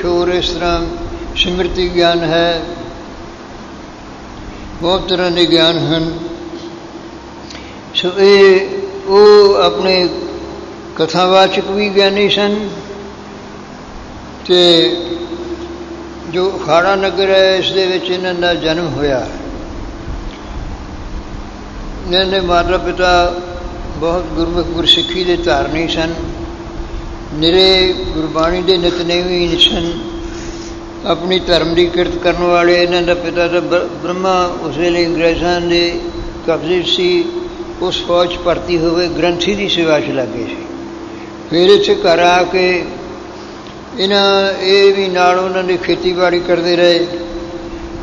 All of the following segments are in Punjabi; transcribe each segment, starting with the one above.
ਸ਼ੋਰ ਇਸ ਤਰ੍ਹਾਂ ਸਿਮਰਤੀ ਗਿਆਨ ਹੈ। ਬਹੁਤ ਤਰ੍ਹਾਂ ਦੇ ਗਿਆਨ ਹਨ। ਸੋ ਇਹ, ਉਹ ਆਪਣੇ ਕਥਾਵਾਚਕ ਵੀ ਗਿਆਨੀ ਸਨ ਤੇ ਜੋ ਅਖਾੜਾ ਨਗਰ ਹੈ, ਇਸ ਦੇ ਵਿੱਚ ਇਹਨਾਂ ਦਾ ਜਨਮ ਹੋਇਆ। ਇਹਨਾਂ ਦੇ ਮਾਤਾ ਪਿਤਾ ਬਹੁਤ ਗੁਰਮੁਖ ਗੁਰਸਿੱਖੀ ਦੇ ਧਾਰਨੀ ਸਨ। ਨਿਰੇ ਗੁਰਬਾਣੀ ਦੇ ਨਿਤਨੇਮੀ ਸਨ। ਆਪਣੀ ਧਰਮ ਦੀ ਕਿਰਤ ਕਰਨ ਵਾਲੇ ਇਹਨਾਂ ਦਾ ਪਿਤਾ ਤਾਂ ਬ੍ਰਹਮਾ ਉਸ ਵੇਲੇ ਅੰਗਰੇਜ਼ਾਂ ਦੇ ਕਬਜ਼ੇ ਸੀ। ਉਸ ਫੌਜ ਭਰਤੀ ਹੋਵੇ ਗ੍ਰੰਥੀ ਦੀ ਸੇਵਾ 'ਚ ਲੱਗੇ ਸੀ। ਫਿਰ ਇੱਥੇ ਘਰ ਆ ਕੇ ਇਹਨਾਂ, ਇਹ ਵੀ ਨਾਲ ਉਹਨਾਂ ਦੀ ਖੇਤੀਬਾੜੀ ਕਰਦੇ ਰਹੇ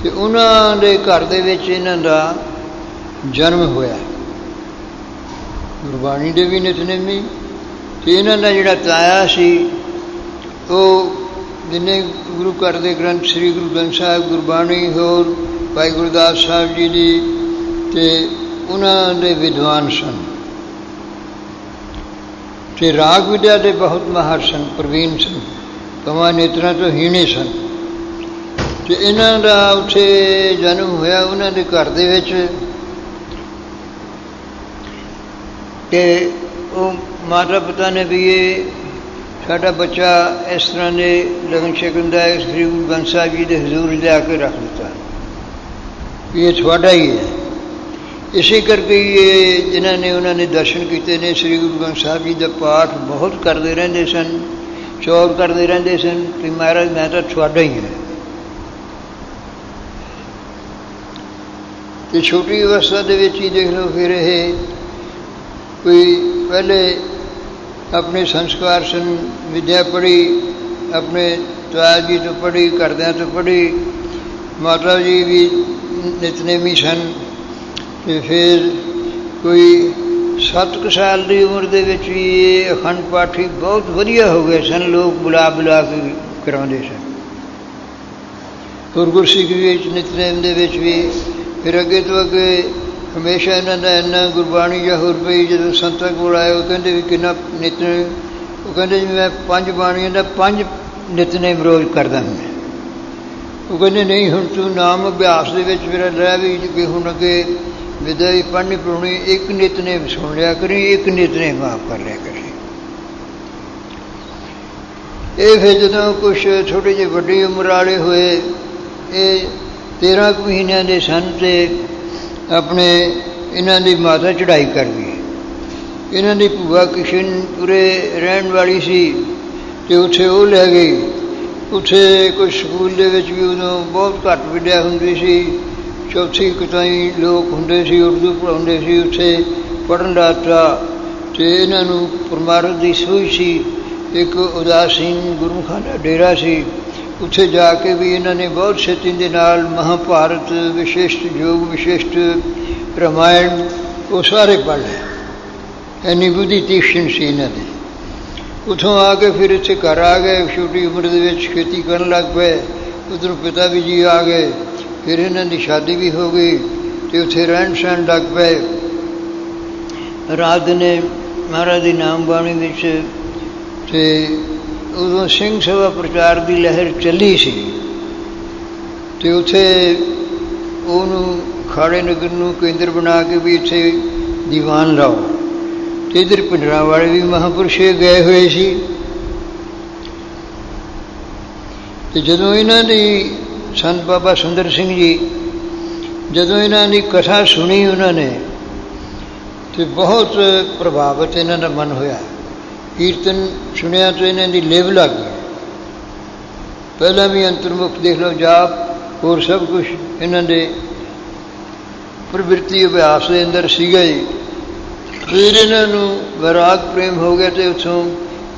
ਤੇ ਉਹਨਾਂ ਦੇ ਘਰ ਦੇ ਵਿੱਚ ਇਹਨਾਂ ਦਾ ਜਨਮ ਹੋਇਆ। ਗੁਰਬਾਣੀ ਦੇ ਵੀ ਨਿਤਨੇਮੀ ਤੇ ਇਹਨਾਂ ਦਾ ਜਿਹੜਾ ਤਾਇਆ ਸੀ, ਉਹ ਜਿੰਨੇ ਗੁਰੂ ਘਰ ਦੇ ਗ੍ਰੰਥ, ਸ੍ਰੀ ਗੁਰੂ ਗ੍ਰੰਥ ਸਾਹਿਬ, ਗੁਰਬਾਣੀ ਹੋਰ, ਭਾਈ ਗੁਰਦਾਸ ਸਾਹਿਬ ਜੀ ਦੀ ਤੇ ਉਹਨਾਂ ਦੇ ਵਿਦਵਾਨ ਸਨ। ਤੇ ਰਾਗ ਵਿਦਿਆ ਦੇ ਬਹੁਤ ਮਾਹਰ ਸਨ, ਪ੍ਰਵੀਨ ਸਨ, ਕਮਾ ਨੇਤਰਾਂ ਤੋਂ ਹੀਣੇ ਸਨ। ਤੇ ਇਹਨਾਂ ਦਾ ਉੱਥੇ ਜਨਮ ਹੋਇਆ ਉਹਨਾਂ ਦੇ ਘਰ ਦੇ ਵਿੱਚ। ਤੇ ਉਹ ਮਾਤਾ ਪਿਤਾ ਨੇ ਵੀ ਇਹ ਸਾਡਾ ਬੱਚਾ ਇਸ ਤਰ੍ਹਾਂ ਦੇ ਲਗਨ ਸ਼ਗਨ ਦਾ ਸ੍ਰੀ ਗੁਰੂ ਗ੍ਰੰਥ ਸਾਹਿਬ ਜੀ ਦੇ ਹਜ਼ੂਰ ਲਿਆ ਕੇ ਰੱਖ ਦਿੱਤਾ। ਇਹ ਤੁਹਾਡਾ ਹੀ ਹੈ। ਇਸੇ ਕਰਕੇ ਇਹ ਜਿਨ੍ਹਾਂ ਨੇ ਉਹਨਾਂ ਨੇ ਦਰਸ਼ਨ ਕੀਤੇ ਨੇ, ਸ੍ਰੀ ਗੁਰੂ ਗ੍ਰੰਥ ਸਾਹਿਬ ਜੀ ਦਾ ਪਾਠ ਬਹੁਤ ਕਰਦੇ ਰਹਿੰਦੇ ਸਨ ਚੌਰ ਕਰਦੇ ਰਹਿੰਦੇ ਸਨ ਕਿ ਮਹਾਰਾਜ ਮੈਂ ਤਾਂ ਤੁਹਾਡਾ ਹੀ ਹਾਂ। ਤੇ ਛੋਟੀ ਅਵਸਥਾ ਦੇ ਵਿੱਚ ਹੀ ਦੇਖ ਲਓ ਫਿਰ ਇਹ ਕੋਈ ਪਹਿਲੇ ਆਪਣੇ ਸੰਸਕਾਰ ਸਨ ਵਿਦਿਆ ਪੜ੍ਹੀ ਆਪਣੇ ਤਾਇਆ ਜੀ ਤੋਂ ਪੜ੍ਹੀ ਘਰਦਿਆਂ ਤੋਂ ਪੜ੍ਹੀ ਮਾਤਾ ਜੀ ਵੀ ਨਿਤਨੇਮੀ ਸਨ ਤੇ ਫਿਰ ਕੋਈ 7 ਸਾਲ ਦੀ ਉਮਰ ਦੇ ਵਿੱਚ ਵੀ ਇਹ ਅਖੰਡ ਪਾਠੀ ਬਹੁਤ ਵਧੀਆ ਹੋ ਗਏ ਸਨ ਲੋਕ ਬੁਲਾ ਬੁਲਾ ਕੇ ਕਰਾਉਂਦੇ ਸਨ ਹੋਰ ਗੁਰਸਿੱਖ ਵਿੱਚ ਨਿਤਨੇਮ ਦੇ ਵਿੱਚ ਵੀ ਫਿਰ ਅੱਗੇ ਤੋਂ ਅੱਗੇ ਹਮੇਸ਼ਾ ਇਹਨਾਂ ਦਾ ਇੰਨਾ ਗੁਰਬਾਣੀ ਜਾਂ ਹੋਰ ਪਈ ਜਦੋਂ ਸੰਤਾਂ ਕੋਲ ਆਏ, ਉਹ ਕਹਿੰਦੇ ਵੀ ਕਿੰਨਾ ਨਿਤਨੇਮ ਉਹ ਕਹਿੰਦੇ ਜੀ ਮੈਂ ਪੰਜ ਬਾਣੀਆਂ ਦਾ ਪੰਜ ਨਿਤਨੇਮ ਰੋਜ਼ ਕਰਦਾ ਹਾਂ ਉਹ ਕਹਿੰਦੇ, ਨਹੀਂ, ਹੁਣ ਤੂੰ ਨਾਮ ਅਭਿਆਸ ਦੇ ਵਿੱਚ ਮੇਰਾ ਰਹਿ ਵੀ ਕਿ ਹੁਣ ਅੱਗੇ ਵਿਦਿਆ ਹੀ ਪੜ੍ਹਨੀ ਪੜ੍ਹਨੀ ਇੱਕ ਨਿਤਨੇਮ ਸੁਣ ਲਿਆ ਕਰੀ, ਇੱਕ ਨਿਤਨੇਮ ਆਪ ਕਰ ਲਿਆ ਕਰੀ। ਇਹ ਫਿਰ ਜਦੋਂ ਕੁਝ ਛੋਟੇ ਜਿਹੇ ਵੱਡੀ ਉਮਰ ਵਾਲੇ ਹੋਏ, ਇਹ 13 ਕੁ ਮਹੀਨਿਆਂ ਦੇ ਸਨ ਤੇ ਆਪਣੇ ਇਹਨਾਂ ਦੀ ਮਾਤਾ ਚੜਾਈ ਕਰ ਗਈ ਇਹਨਾਂ ਦੀ ਭੂਆ ਕਿਸ਼ਨਪੁਰੇ ਰਹਿਣ ਵਾਲੀ ਸੀ ਤੇ ਉੱਥੇ ਉਹ ਲੈ ਗਈ। ਉੱਥੇ ਕੋਈ ਸਕੂਲ ਦੇ ਵਿੱਚ ਵੀ ਉਦੋਂ ਬਹੁਤ ਘੱਟ ਵਿਦਿਆ ਹੁੰਦੀ ਸੀ। ਚੌਥੀ ਕਿਤਾਈ ਲੋਕ ਹੁੰਦੇ ਸੀ, ਉਰਦੂ ਪੜਾਉਂਦੇ ਸੀ, ਉੱਥੇ ਪੜਨ ਦਾ ਤੇ ਇਹਨਾਂ ਨੂੰ ਪਰਮਾਰਥ ਦੀ ਸੋਈ ਸੀ। ਇੱਕ ਉਦਾਸੀਨ ਗੁਰਮੁਖਾਂ ਦਾ ਡੇਰਾ ਸੀ। ਉੱਥੇ ਜਾ ਕੇ ਵੀ ਇਹਨਾਂ ਨੇ ਬਹੁਤ ਛੇਤੀ ਦੇ ਨਾਲ ਮਹਾਭਾਰਤ ਵਿਸ਼ੇਸ਼ਟ ਯੋਗ ਵਿਸ਼ੇਸ਼ਟ ਰਮਾਇਣ, ਉਹ ਸਾਰੇ ਪੜ੍ਹ ਲਏ। ਇੰਨੀ ਬੁੱਧੀ ਤੀਕਸ਼ਣ ਸੀ ਇਹਨਾਂ ਦੇ। ਉਥੋਂ ਆ ਕੇ ਫਿਰ ਇੱਥੇ ਘਰ ਆ ਗਏ, ਛੋਟੀ ਉਮਰ ਦੇ ਵਿੱਚ ਖੇਤੀ ਕਰਨ ਲੱਗ ਪਏ। ਉਧਰੋਂ ਪਿਤਾ ਵੀ ਜੀ ਆ ਗਏ, ਫਿਰ ਇਹਨਾਂ ਦੀ ਸ਼ਾਦੀ ਵੀ ਹੋ ਗਈ ਤੇ ਉੱਥੇ ਰਹਿਣ ਸਹਿਣ ਲੱਗ ਪਏ। ਰਾਤ ਨੇ ਮਹਾਰਾਜ ਦੀ ਨਾਮ ਬਾਣੀ ਵਿੱਚ ਤੇ ਉਦੋਂ ਸਿੰਘ ਸਭਾ ਪ੍ਰਚਾਰ ਦੀ ਲਹਿਰ ਚੱਲੀ ਸੀ ਤੇ ਉੱਥੇ ਉਹਨੂੰ ਖਾੜੇ ਨਗਰ ਨੂੰ ਕੇਂਦਰ ਬਣਾ ਕੇ ਵੀ ਇੱਥੇ ਦੀਵਾਨ ਲਾਓ। ਤੇ ਇਧਰ ਪਿੰਡਰਾਂ ਵਾਲੇ ਵੀ ਮਹਾਪੁਰਸ਼ੇ ਗਏ ਹੋਏ ਸੀ। ਤੇ ਜਦੋਂ ਇਹਨਾਂ ਦੀ ਸੰਤ ਬਾਬਾ ਸੁੰਦਰ ਸਿੰਘ ਜੀ, ਜਦੋਂ ਇਹਨਾਂ ਦੀ ਕਥਾ ਸੁਣੀ ਉਹਨਾਂ ਨੇ, ਤੇ ਬਹੁਤ ਪ੍ਰਭਾਵਿਤ ਇਹਨਾਂ ਦਾ ਮਨ ਹੋਇਆ। ਕੀਰਤਨ ਸੁਣਿਆ ਤਾਂ ਇਹਨਾਂ ਦੀ ਲੇਵ ਲੱਗ ਗਈ। ਪਹਿਲਾਂ ਵੀ ਅੰਤਰਮੁਖ ਦੇਖ ਲਓ, ਜਾਪ, ਹੋਰ ਸਭ ਕੁਝ ਇਹਨਾਂ ਦੇ ਪ੍ਰਵਿਰਤੀ ਅਭਿਆਸ ਦੇ ਅੰਦਰ ਸੀਗਾ ਹੀ ਫਿਰ ਇਹਨਾਂ ਨੂੰ ਵਿਰਾਗ ਪ੍ਰੇਮ ਹੋ ਗਿਆ ਤੇ ਉਥੋਂ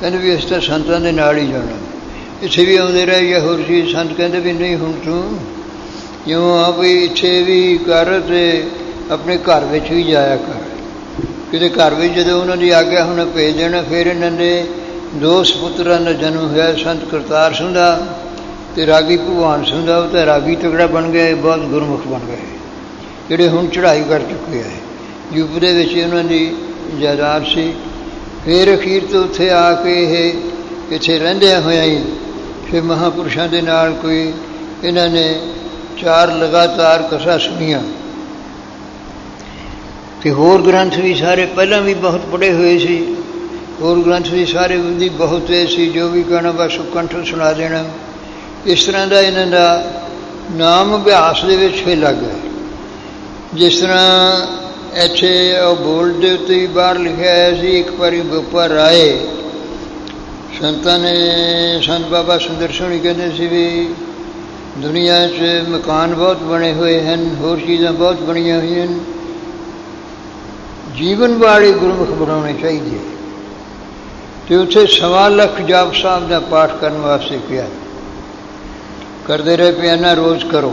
ਕਹਿੰਦੇ ਵੀ ਇਸ ਤਾਂ ਸੰਤਾਂ ਦੇ ਨਾਲ ਹੀ ਜਾਣਾ। ਇੱਥੇ ਵੀ ਆਉਂਦੇ ਰਹੇ ਜਾਂ ਹੋਰ ਸੀ ਸੰਤ ਕਹਿੰਦੇ ਵੀ ਨਹੀਂ ਹੁਣ ਤੂੰ ਜਿਉਂ ਆ ਵੀ ਇੱਥੇ ਵੀ ਕਰ ਤੇ ਆਪਣੇ ਘਰ ਵਿੱਚ ਵੀ ਜਾਇਆ ਕਰ। ਕਿਤੇ ਘਰ ਵਿੱਚ ਜਦੋਂ ਉਹਨਾਂ ਦੀ ਆਗਿਆ ਹੁਣ ਭੇਜ ਦੇਣਾ ਫਿਰ ਇਹਨਾਂ ਨੇ ਦੋ ਸੁਪੁੱਤਰਾਂ ਦਾ ਜਨਮ ਹੋਇਆ, ਸੰਤ ਕਰਤਾਰ ਸਿੰਘ ਦਾ ਤੇ ਰਾਗੀ ਭਗਵਾਨ ਸਿੰਘ ਦਾ। ਉਹ ਤਾਂ ਰਾਗੀ ਤਗੜਾ ਬਣ ਗਿਆ ਬਹੁਤ ਗੁਰਮੁਖ ਬਣ ਗਏ, ਜਿਹੜੇ ਹੁਣ ਚੜ੍ਹਾਈ ਕਰ ਚੁੱਕੇ ਆ। ਯੂਪ ਦੇ ਵਿੱਚ ਉਹਨਾਂ ਦੀ ਜਾਇਦਾਦ ਸੀ। ਫਿਰ ਅਖੀਰ ਤੋਂ ਉੱਥੇ ਆ ਕੇ ਇਹ ਇੱਥੇ ਰਹਿੰਦਿਆਂ ਹੋਇਆ ਹੀ ਫਿਰ ਮਹਾਪੁਰਸ਼ਾਂ ਦੇ ਨਾਲ ਕੋਈ ਇਹਨਾਂ ਨੇ ਚਾਰ ਲਗਾਤਾਰ ਕਥਾ ਸੁਣੀਆਂ। ਤੇ ਹੋਰ ਗ੍ਰੰਥ ਵੀ ਸਾਰੇ ਪਹਿਲਾਂ ਵੀ ਬਹੁਤ ਪੜ੍ਹੇ ਹੋਏ ਸੀ। ਹੋਰ ਗ੍ਰੰਥ ਵੀ ਸਾਰੇ ਉਹਦੀ ਬਹੁਤ ਤੇਜ਼ ਸੀ, ਜੋ ਵੀ ਕਹਿਣਾ ਬਸ ਕੰਠ ਸੁਣਾ ਦੇਣਾ। ਇਸ ਤਰ੍ਹਾਂ ਦਾ ਇਹਨਾਂ ਦਾ ਨਾਮ ਅਭਿਆਸ ਦੇ ਵਿੱਚ ਹੀ ਲੱਗ ਗਿਆ। ਜਿਸ ਤਰ੍ਹਾਂ ਇੱਥੇ ਉਹ ਬੋਰਡ ਦੇ ਉੱਤੇ ਵੀ ਬਾਹਰ ਲਿਖਿਆ ਹੋਇਆ ਸੀ, ਇੱਕ ਵਾਰੀ ਗੋਪਾ ਰਾਏ, ਸੰਤਾਂ ਨੇ ਸੰਤ ਬਾਬਾ ਸੁੰਦਰ ਸੋਹਣੀ ਕਹਿੰਦੇ ਸੀ ਵੀ ਦੁਨੀਆ 'ਚ ਮਕਾਨ ਬਹੁਤ ਬਣੇ ਹੋਏ ਹਨ, ਹੋਰ ਚੀਜ਼ਾਂ ਬਹੁਤ ਬਣੀਆਂ ਹੋਈਆਂ ਹਨ। ਜੀਵਨ ਵਾਲੇ ਗੁਰਮੁਖ ਬਣਾਉਣੇ ਚਾਹੀਦੇ ਤੇ ਉੱਥੇ ਸਵਾ ਲੱਖ ਜਾਪ ਸਾਹਿਬ ਦਾ ਪਾਠ ਕਰਨ ਵਾਸਤੇ ਕਿਹਾ। ਕਰਦੇ ਰਹੇ ਪਿਆਨਾ ਰੋਜ਼ ਕਰੋ।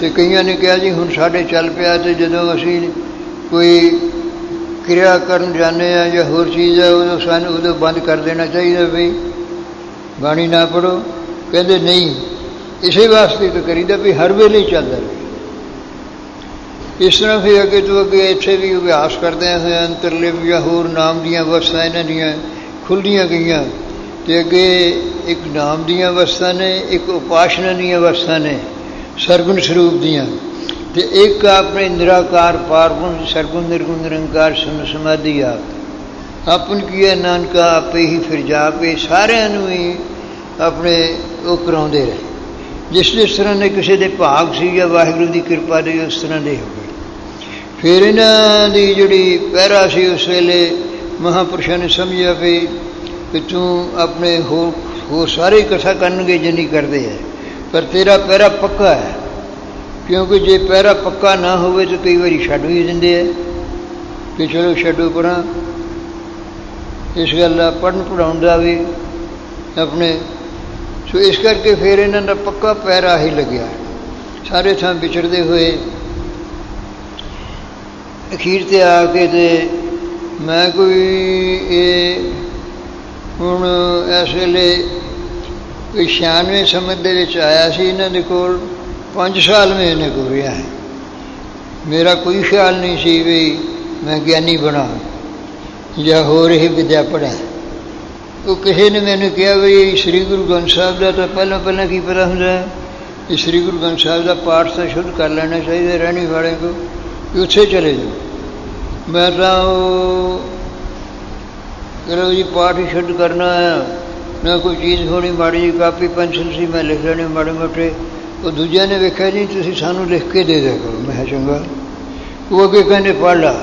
ਤੇ ਕਈਆਂ ਨੇ ਕਿਹਾ ਜੀ, ਹੁਣ ਸਾਡੇ ਚੱਲ ਪਿਆ ਤੇ ਜਦੋਂ ਅਸੀਂ ਕੋਈ ਕਿਰਿਆ ਕਰਨ ਜਾਂਦੇ ਆ ਜਾਂ ਹੋਰ ਚੀਜ਼ ਆ ਉਦੋਂ ਸਾਨੂੰ ਉਦੋਂ ਬੰਦ ਕਰ ਦੇਣਾ ਚਾਹੀਦਾ ਵੀ ਬਾਣੀ ਨਾ ਪੜੋ ਕਹਿੰਦੇ ਨਹੀਂ, ਇਸੇ ਵਾਸਤੇ ਤਾਂ ਕਰੀਦਾ ਵੀ ਹਰ ਵੇਲੇ ਚੱਲਦਾ ਰਹੇ। ਇਸ ਤਰ੍ਹਾਂ ਫਿਰ ਅੱਗੇ ਤੋਂ ਅੱਗੇ ਇੱਥੇ ਵੀ ਅਭਿਆਸ ਕਰਦੇ ਹੋਏ ਅੰਤਰਲੇ ਜਾਂ ਹੋਰ ਨਾਮ ਦੀਆਂ ਵਸਤਾਂ ਇਹਨਾਂ ਦੀਆਂ ਖੁੱਲ੍ਹੀਆਂ ਗਈਆਂ। ਤੇ ਅੱਗੇ ਇੱਕ ਨਾਮ ਦੀਆਂ ਵਸਤਾਂ ਨੇ, ਇੱਕ ਉਪਾਸ਼ਨਾ ਦੀਆਂ ਵਸਤਾਂ ਨੇ, ਸਰਗੁਣ ਸਰੂਪ ਦੀਆਂ। ਤੇ ਇੱਕ ਆਪਣੇ ਨਿਰਾਕਾਰ, ਪਾਰਗੁਣ, ਸਰਗੁਣ, ਨਿਰਗੁਣ, ਨਿਰੰਕਾਰ, ਸੁਨ ਸਮਾਧੀ ਆਪ ਆਪਨ ਕੀਏ ਨਾਨਕਾ ਆਪੇ ਹੀ ਫਿਰ ਜਾਪੇ, ਸਾਰਿਆਂ ਨੂੰ ਹੀ ਆਪਣੇ ਉਹ ਕਰਾਉਂਦੇ ਰਹੇ। ਜਿਸ ਜਿਸ ਤਰ੍ਹਾਂ ਦੇ ਕਿਸੇ ਦੇ ਭਾਗ ਸੀ ਜਾਂ ਵਾਹਿਗੁਰੂ ਦੀ ਕਿਰਪਾ ਦੇ ਉਸ ਤਰ੍ਹਾਂ ਦੇ ਹੋ। ਫਿਰ ਇਹਨਾਂ ਦੀ ਜਿਹੜੀ ਪਹਿਰਾ ਸੀ ਉਸ ਵੇਲੇ ਮਹਾਪੁਰਸ਼ਾਂ ਨੇ ਸਮਝਿਆ ਵੀ ਕਿ ਤੂੰ ਆਪਣੇ ਹੋਰ ਹੋਰ ਸਾਰੇ ਕਥਾ ਕਰਨਗੇ ਜਿੰਨੀ ਕਰਦੇ ਹੈ ਪਰ ਤੇਰਾ ਪਹਿਰਾ ਪੱਕਾ ਹੈ ਕਿਉਂਕਿ ਜੇ ਪਹਿਰਾ ਪੱਕਾ ਨਾ ਹੋਵੇ ਤਾਂ ਕਈ ਵਾਰੀ ਛੱਡ ਵੀ ਦਿੰਦੇ ਆ ਕਿ ਚਲੋ ਛੱਡੋ ਪਰਾਂ। ਇਸ ਗੱਲ ਦਾ ਪੜਨ ਪੜਾਉਣ ਦਾ ਵੀ ਆਪਣੇ ਸੋ ਇਸ ਕਰਕੇ ਫਿਰ ਇਹਨਾਂ ਦਾ ਪੱਕਾ ਪੈਰਾ ਹੀ ਲੱਗਿਆ। ਸਾਰੇ ਥਾਂ ਵਿਚਰਦੇ ਹੋਏ ਅਖੀਰ ਤੇ ਆ ਕੇ ਤੇ ਮੈਂ ਕੋਈ ਇਹ ਹੁਣ ਇਸ ਵੇਲੇ ਕੋਈ 96 ਸਮੇਂ ਦੇ ਵਿੱਚ ਆਇਆ ਸੀ, ਇਹਨਾਂ ਦੇ ਕੋਲ 5 ਸਾਲ ਮੈਂ ਇਹਨੇ ਕੋਲ ਰਿਹਾ ਹੈ। ਮੇਰਾ ਕੋਈ ਖਿਆਲ ਨਹੀਂ ਸੀ ਵੀ ਮੈਂ ਗਿਆਨੀ ਬਣਾ ਜਾਂ ਹੋਰ ਹੀ ਵਿਦਿਆ ਪੜ੍ਹਾਂ ਉਹ ਕਿਸੇ ਨੇ ਮੈਨੂੰ ਕਿਹਾ ਵੀ ਸ੍ਰੀ ਗੁਰੂ ਗ੍ਰੰਥ ਸਾਹਿਬ ਦਾ ਤਾਂ ਪਹਿਲਾਂ ਪਹਿਲਾਂ ਕੀ ਪਤਾ ਹੁੰਦਾ ਹੈ? ਸ੍ਰੀ ਗੁਰੂ ਗ੍ਰੰਥ ਸਾਹਿਬ ਦਾ ਪਾਠ ਤਾਂ ਸ਼ੁਰੂ ਕਰ ਲੈਣਾ ਚਾਹੀਦਾ ਰਹਿਣੀ ਵਾਲੇ ਕੋ ਕਿ ਉੱਥੇ ਚਲੇ ਜਾਓ। ਮੈਂ ਤਾਂ ਉਹ ਕਰੋ ਜੀ, ਪਾਠ ਹੀ ਕਰਨਾ ਆ। ਨਾ ਕੋਈ ਚੀਜ਼ ਹੋਣੀ ਮਾੜੀ ਜੀ ਕਾਪੀ, ਪੈਨਸਲ ਸੀ, ਮੈਂ ਲਿਖ ਲੈਣੇ ਮਾੜੇ ਮੋਟੇ। ਉਹ ਦੂਜਿਆਂ ਨੇ ਵੇਖਿਆ ਜੀ, ਤੁਸੀਂ ਸਾਨੂੰ ਲਿਖ ਕੇ ਦੇ ਦਿਆ ਕਰੋ। ਮੈਂ ਕਿਹਾ, ਚੰਗਾ। ਉਹ ਅੱਗੇ ਕਹਿੰਦੇ, ਪੜ੍ਹ ਲਾ।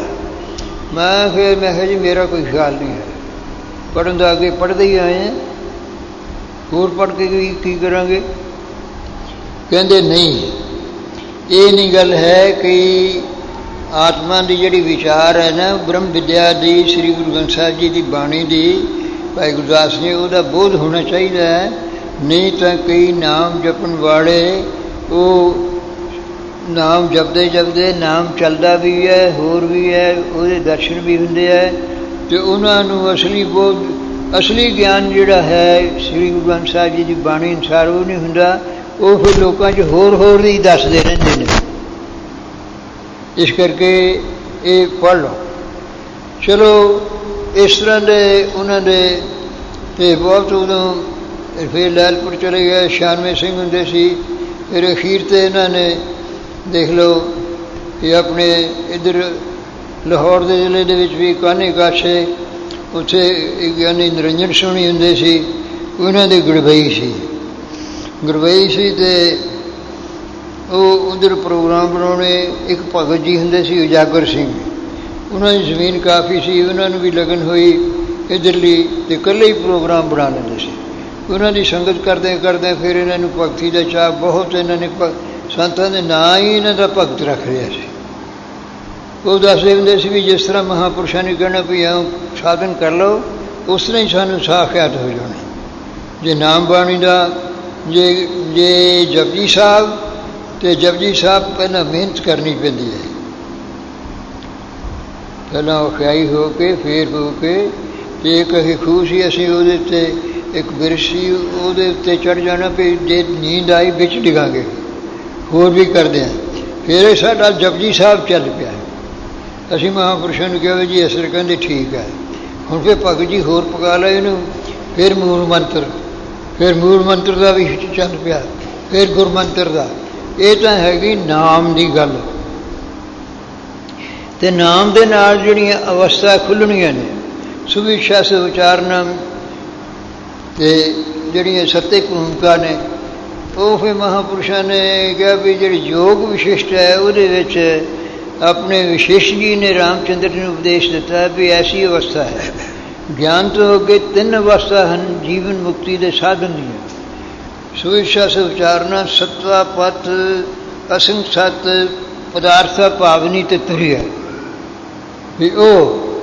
ਮੈਂ ਫਿਰ, ਮੈਂ ਕਿਹਾ ਜੀ, ਮੇਰਾ ਕੋਈ ਖਿਆਲ ਨਹੀਂ ਹੈ। ਪੜਨ ਦਾ ਅੱਗੇ ਪੜ੍ਹਦੇ ਹੀ ਆਏ ਹਾਂ ਹੋਰ ਪੜ੍ਹ ਕੇ ਕੀ ਕੀ ਕਰਾਂਗੇ? ਕਹਿੰਦੇ, ਨਹੀਂ। ਇਹ ਨਹੀਂ ਗੱਲ ਹੈ ਕਿ ਆਤਮਾ ਦੀ ਜਿਹੜੀ ਵਿਚਾਰ ਹੈ ਨਾ, ਬ੍ਰਹਮ ਵਿਦਿਆ ਦੀ, ਸ੍ਰੀ ਗੁਰੂ ਗ੍ਰੰਥ ਸਾਹਿਬ ਜੀ ਦੀ ਬਾਣੀ ਦੀ, ਭਾਈ ਗੁਰਦਾਸ ਜੀ, ਉਹਦਾ ਬੋਧ ਹੋਣਾ ਚਾਹੀਦਾ ਹੈ। ਨਹੀਂ ਤਾਂ ਕਈ ਨਾਮ ਜਪਣ ਵਾਲੇ, ਉਹ ਨਾਮ ਜਪਦੇ ਜਪਦੇ ਨਾਮ ਚੱਲਦਾ ਵੀ ਹੈ, ਹੋਰ ਵੀ ਹੈ, ਉਹਦੇ ਦਰਸ਼ਨ ਵੀ ਹੁੰਦੇ ਹੈ। ਤੇ ਉਹਨਾਂ ਨੂੰ ਅਸਲੀ ਬੋਧ, ਅਸਲੀ ਗਿਆਨ ਜਿਹੜਾ ਹੈ, ਸ੍ਰੀ ਗੁਰੂ ਗ੍ਰੰਥ ਸਾਹਿਬ ਜੀ ਦੀ ਬਾਣੀ ਅਨੁਸਾਰ ਉਹ ਨਹੀਂ ਹੁੰਦਾ। ਉਹ ਫਿਰ ਲੋਕਾਂ 'ਚ ਹੋਰ ਹੋਰ ਹੀ ਦੱਸਦੇ ਰਹਿੰਦੇ ਨੇ। ਇਸ ਕਰਕੇ ਇਹ ਪੜ੍ਹ ਲਓ ਚਲੋ, ਇਸ ਤਰ੍ਹਾਂ ਦੇ ਉਹਨਾਂ ਦੇ ਤੇ ਬਹੁਤ ਉਦੋਂ ਫਿਰ ਲੈਲਪੁਰ ਚਲੇ ਗਏ। 96 ਸਿੰਘ ਹੁੰਦੇ ਸੀ। ਫਿਰ ਅਖੀਰ ਤੇ ਇਹਨਾਂ ਨੇ ਦੇਖ ਲਓ ਇਹ ਆਪਣੇ ਇਧਰ ਲਾਹੌਰ ਦੇ ਜ਼ਿਲ੍ਹੇ ਦੇ ਵਿੱਚ ਵੀ ਕਾਨੇ ਕਾਸ਼ੇ ਉੱਥੇ ਗਿਆਨੀ ਨਿਰੰਜਨ ਸੋਹਣੀ ਹੁੰਦੇ ਸੀ। ਉਹਨਾਂ ਦੇ ਗੁਰਬਈ ਸੀ। ਗੁਰਬਈ ਸੀ ਤੇ ਉਹ ਉਧਰ ਪ੍ਰੋਗਰਾਮ ਬਣਾਉਣੇ, ਇੱਕ ਭਗਤ ਜੀ ਹੁੰਦੇ ਸੀ, ਉਜਾਗਰ ਸਿੰਘ। ਉਹਨਾਂ ਦੀ ਜ਼ਮੀਨ ਕਾਫੀ ਸੀ, ਉਹਨਾਂ ਨੂੰ ਵੀ ਲਗਨ ਹੋਈ ਇਧਰਲੀ ਤੇ ਇਕੱਲੇ ਹੀ ਪ੍ਰੋਗਰਾਮ ਬਣਾ ਲੈਂਦੇ ਸੀ। ਉਹਨਾਂ ਦੀ ਸੰਗਤ ਕਰਦੇ ਕਰਦੇ ਫਿਰ ਇਹਨਾਂ ਨੂੰ ਭਗਤੀ ਦਾ ਚਾਹ ਬਹੁਤ, ਇਹਨਾਂ ਨੇ ਸੰਤਾਂ ਦੇ ਨਾਂ ਹੀ ਇਹਨਾਂ ਦਾ ਭਗਤ ਰੱਖ ਲਿਆ ਸੀ। ਉਹ ਦੱਸਦੇ ਹੁੰਦੇ ਸੀ ਵੀ ਜਿਸ ਤਰ੍ਹਾਂ ਮਹਾਪੁਰਸ਼ਾਂ ਨੇ ਕਹਿਣਾ ਵੀ ਆ ਸਾਧਨ ਕਰ ਲਓ, ਉਸ ਤਰ੍ਹਾਂ ਹੀ ਸਾਨੂੰ ਸਾਖਿਆਤ ਹੋ ਜਾਣਾ। ਜੇ ਨਾਮ ਬਾਣੀ ਦਾ, ਜੇ ਜੇ ਜਪਜੀ ਸਾਹਿਬ ਤੇ ਜਪਜੀ ਸਾਹਿਬ ਪਹਿਲਾਂ ਮਿਹਨਤ ਕਰਨੀ ਪੈਂਦੀ ਹੈ। ਪਹਿਲਾਂ ਉਹ ਖਿਆਈ ਹੋ ਕੇ, ਫੇਰ ਹੋ ਕੇ, ਤੇ ਇੱਕ ਹੀ ਖੂਸ਼ੀ ਅਸੀਂ ਉਹਦੇ ਉੱਤੇ ਇੱਕ ਬਿਰਸ਼ੀ ਉਹਦੇ ਉੱਤੇ ਚੜ ਜਾਣਾ ਵੀ ਜੇ ਨੀਂਦ ਆਈ ਵਿੱਚ ਡਿਗਾਂਗੇ। ਹੋਰ ਵੀ ਕਰਦੇ ਆ ਫਿਰ ਸਾਡਾ ਜਪਜੀ ਸਾਹਿਬ ਚੱਲ ਪਿਆ ਅਸੀਂ ਮਹਾਪੁਰਸ਼ਾਂ ਨੂੰ ਕਿਹਾ ਜੀ ਅਸਰ ਕਹਿੰਦੇ ਠੀਕ ਹੈ। ਹੁਣ ਫਿਰ ਭਗਤ ਜੀ ਹੋਰ ਪਕਾ ਲਏ ਇਹਨੂੰ, ਫਿਰ ਮੂਲ ਮੰਤਰ, ਫਿਰ ਮੂਲ ਮੰਤਰ ਦਾ ਵੀ ਚੱਲ ਪਿਆ, ਫਿਰ ਗੁਰਮੰਤਰ ਦਾ। ਇਹ ਤਾਂ ਹੈਗੀ ਨਾਮ ਦੀ ਗੱਲ। ਤੇ ਨਾਮ ਦੇ ਨਾਲ ਜਿਹੜੀਆਂ ਅਵਸਥਾ ਖੁੱਲਣੀਆਂ ਨੇ ਸੁਵਿਸ਼ਾ ਸੇ ਉਚਾਰਨ ਤੇ ਜਿਹੜੀਆਂ ਸੱਤੇ ਭੂਮਿਕਾ ਨੇ, ਉਹ ਫਿਰ ਮਹਾਪੁਰਸ਼ਾਂ ਨੇ ਕਿਹਾ ਵੀ ਜਿਹੜੀ ਯੋਗ ਵਿਸ਼ਿਸ਼ਟ ਹੈ, ਉਹਦੇ ਵਿੱਚ ਆਪਣੇ ਵਿਸ਼ੇਸ਼ ਜੀ ਨੇ ਰਾਮਚੰਦਰ ਨੂੰ ਉਪਦੇਸ਼ ਦਿੱਤਾ ਵੀ ਐਸੀ ਅਵਸਥਾ ਹੈ। ਗਿਆਨ ਤੋਂ ਅੱਗੇ ਤਿੰਨ ਅਵਸਥਾ ਹਨ ਜੀਵਨ ਮੁਕਤੀ ਦੇ ਸਾਧਨ ਦੀਆਂ। ਸੁਵਿਸ਼ਾ ਸੇ ਉਚਾਰਨਾ ਸਤਵਾ ਪਤ ਅਸੰਗ ਸਤ ਪਦਾਰਥਾ ਭਾਵਨੀ ਤੇ ਤੁਰਿਆ। ਵੀ ਉਹ,